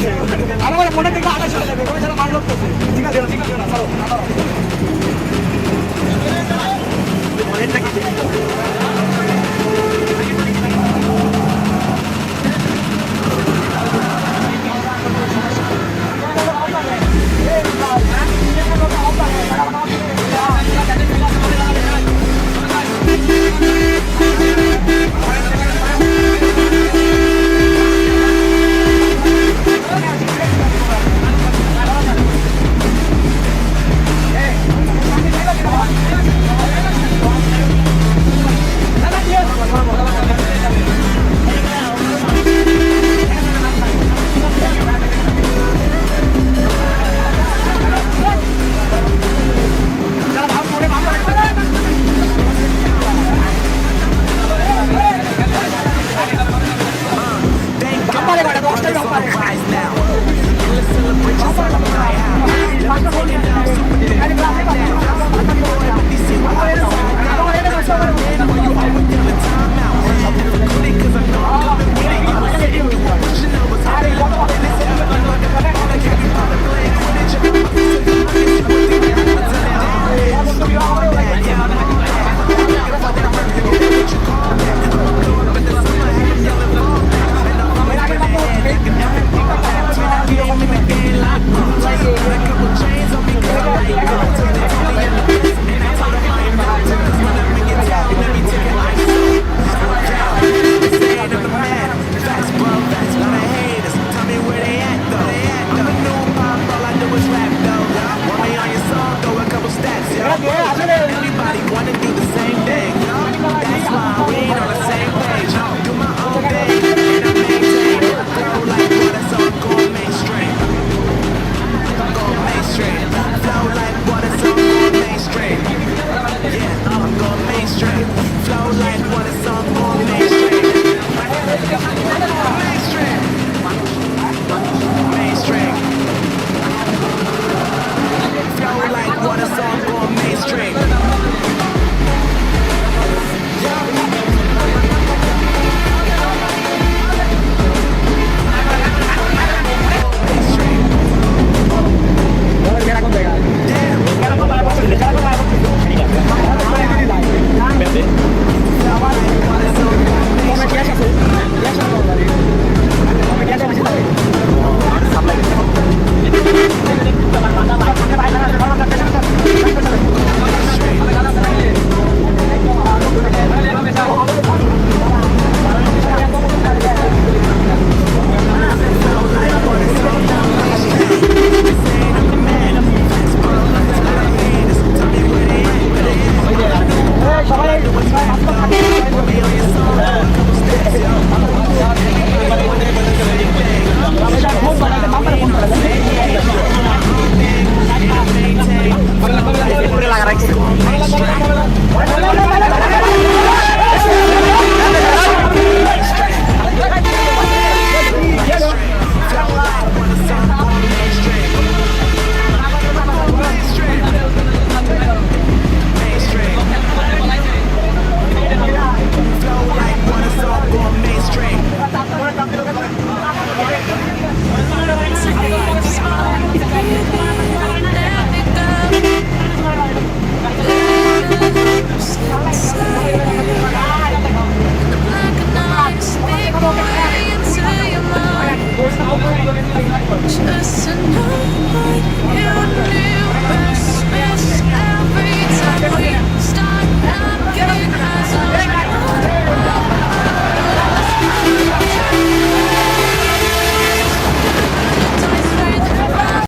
করছে আমার মনে থেকে আড়াই চলে যাবে, ওরা ছাড়া মারলোড করছে। ঠিক আছে ঠিক আছে Everybody wanted to do the same thing.